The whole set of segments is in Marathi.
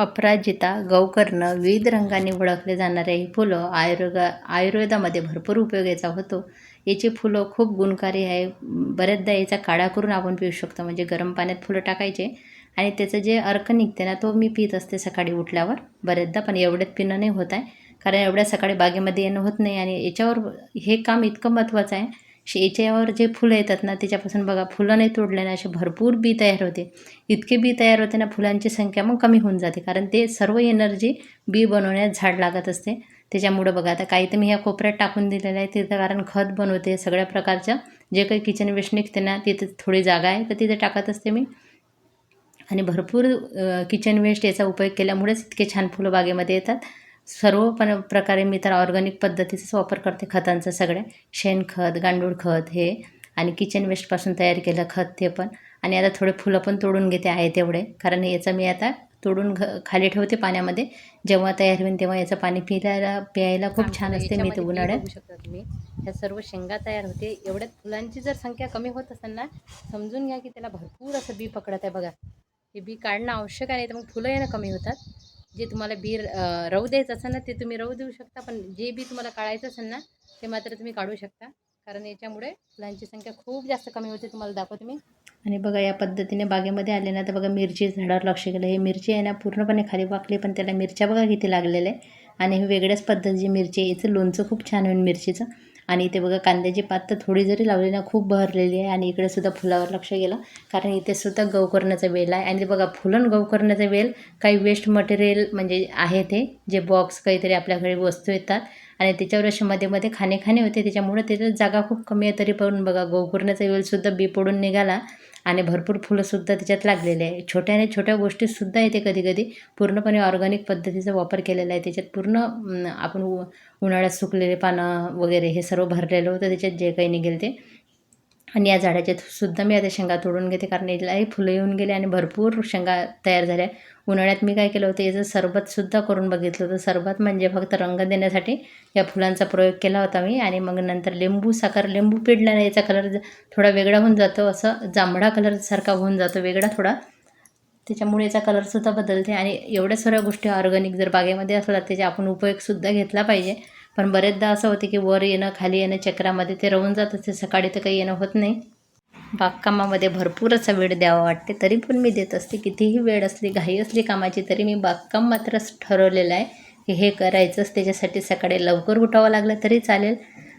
अपराजिता गौकर्ण विविध रंगांनी ओळखले जाणारे ही फुलं आयुर्वेदा आयुर्वेदामध्ये भरपूर उपयोगाचा होतो. याची फुलं खूप गुणकारी आहे. बऱ्याचदा याचा काढा करून आपण पिऊ शकतो. म्हणजे गरम पाण्यात फुलं टाकायचे आणि त्याचं जे अर्क निघते ना तो मी पित असते सकाळी उठल्यावर. बऱ्याचदा पण एवढ्यात पिणं नाही होत आहे. कारण एवढ्या सकाळी बागेमध्ये येणं होत नाही आणि याच्यावर हे काम इतकं महत्त्वाचं आहे शे याच्यावर जे फुलं येतात ना त्याच्यापासून बघा फुलं नाही तोडले ना असे भरपूर बी तयार होते. इतके बी तयार होते ना फुलांची संख्या मग कमी होऊन जाते कारण ते सर्व एनर्जी बी बनवण्यात झाड लागत असते. त्याच्यामुळं बघा आता काही तर मी ह्या कोपऱ्यात टाकून दिलेलं आहे तिथं कारण खत बनवते सगळ्या प्रकारचं. जे काही किचन वेस्ट निघते ना तिथे थोडी जागा आहे तर तिथे टाकत असते मी. आणि भरपूर किचन वेस्ट याचा उपयोग केल्यामुळेच इतके छान फुलं बागेमध्ये येतात. सर्व पण प्रकारे मी तर ऑर्गॅनिक पद्धतीचाच वापर करते खतांचं सगळ्या शेणखत गांडूळ खत हे आणि किचन वेस्टपासून तयार केलं खत ते पण. आणि आता थोडे फुलं पण तोडून घेते आहे तेवढे. कारण याचं मी आता तोडून घ खाली ठेवते पाण्यामध्ये. जेव्हा तयार होईल तेव्हा याचं पाणी पिरायला प्यायला खूप छान असते मी ते उन्हाळ्यात. शकता तुम्ही. ह्या सर्व शेंगा तयार होते. एवढ्यात फुलांची जर संख्या कमी होत असेल ना समजून घ्या की त्याला भरपूर असं बी पकडत आहे बघा. हे बी काढणं आवश्यक आहे तर मग फुलं येणं कमी होतात. जे तुम्हाला बीर राहू द्यायचं असेल ना ते तुम्ही राहू देऊ शकता. पण जे बी तुम्हाला काढायचं असेल ना ते मात्र तुम्ही काढू शकता. कारण याच्यामुळे फुलांची संख्या खूप जास्त कमी होते तुम्हाला दाखवते मी. आणि बघा या पद्धतीने बागेमध्ये आले ना तर बघा मिरची झाडावर लक्ष केलं. हे मिरची आहे ना पूर्णपणे खाली वाकली पण त्याला मिरच्या बघा किती लागलेल्या आहे आणि हे वेगळ्याच पद्धतीची मिरची आहे. याचं लोणचं खूप छान होईल मिरचीचं. आणि इथे बघा कांद्याची पात तर थोडी जरी लावली ना खूप बहरलेली आहे. आणि इकडे सुद्धा फुलावर लक्ष गेलं. कारण इथे सुद्धा गौकर्णाचा वेल आहे. आणि बघा फुलं गौकर्णाचा वेल काही वेस्ट मटेरियल म्हणजे आहे ते जे बॉक्स काहीतरी आपल्याकडे वस्तू येतात. आणि त्याच्यावर असे मध्ये मध्ये खाणे खाणे होते. त्याच्यामुळे त्याच्यात जागा खूप कमी आहे. तरी पण बघा गौकर्णाचा वेलसुद्धा बी पडून निघाला. आणि भरपूर फुलंसुद्धा त्याच्यात लागलेले आहे. छोट्याने छोट्या गोष्टीसुद्धा येते कधी कधी पूर्णपणे ऑर्गॅनिक पद्धतीचा वापर केलेला आहे. त्याच्यात पूर्ण आपण उन्हाळ्यात सुकलेले पानं वगैरे हे सर्व भरलेलं होतं. त्याच्यात जे काही निघेल ते. आणि या झाडाचे सुद्धा मी आता शेंगा तोडून घेते कारण यालाही फुलं येऊन गेले आणि भरपूर शेंगा तयार झाल्या. उन्हाळ्यात मी काय केलं होतं याचं सरबतसुद्धा करून बघितलं होतं. सरबत म्हणजे फक्त रंग देण्यासाठी या फुलांचा प्रयोग केला होता मी. आणि मग नंतर लिंबू साखर लिंबू पिडल्याने याचा कलर थोडा वेगळा होऊन जातो. असं जांभळा कलरसारखा होऊन जातो वेगळा थोडा. त्याच्यामुळे याचा कलरसुद्धा बदलते. आणि एवढ्या सर्व गोष्टी ऑर्गॅनिक जर बागेमध्ये असला त्याचा आपण उपयोगसुद्धा घेतला पाहिजे. पण बरेचदा असं होते की वर येणं खाली येणं चक्रामध्ये ते राहून जात असते सकाळी तर काही येणं होत नाही. बागकामामध्ये भरपूर असा वेळ द्यावा वाटते तरी पण मी देत असते. कितीही वेळ असली घाई असली कामाची तरी मी बागकाम मात्र ठरवलेलं आहे की हे करायचंच त्याच्यासाठी सकाळी लवकर उठावं लागलं तरी चालेल.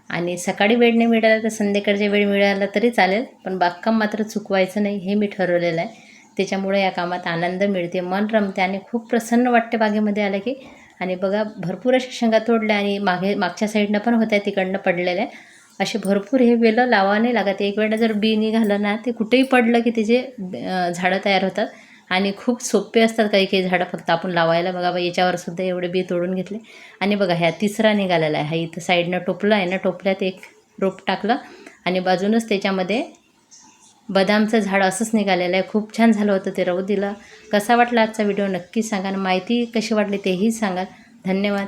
आणि सकाळी वेळ नाही मिळाला तर संध्याकाळच्या वेळ मिळाला तरी चालेल पण बागकाम मात्र चुकवायचं नाही हे मी ठरवलेलं आहे. त्याच्यामुळे या कामात आनंद मिळते मन रमते आणि खूप प्रसन्न वाटते बागेमध्ये आलं की. आणि बघा भरपूर अशा शेंगा तोडल्या आणि मागे मागच्या साईडनं पण होत्या तिकडनं पडलेल्या. असे भरपूर हे वेलं लावा नाही लागत. एक वेळा जर बी निघालं ना ते कुठेही पडलं की त्याचे झाडं तयार होतात. आणि खूप सोपे असतात काही काही झाडं फक्त आपण लावायला. बघा बा याच्यावर सुद्धा एवढे बी तोडून घेतले. आणि बघा ह्या तिसरा निघालेला आहे. हा इथं साईडनं टोपलं आहे ना टोपल्यात एक रोप टाकलं. आणि बाजूनच त्याच्यामध्ये बदामचं झाड असंच निघालेलं आहे. खूप छान झालं होतं ते राहू दिलं. कसा वाटला आजचा व्हिडिओ नक्की सांगा आणि माहिती कशी वाटली तेही सांगा. धन्यवाद.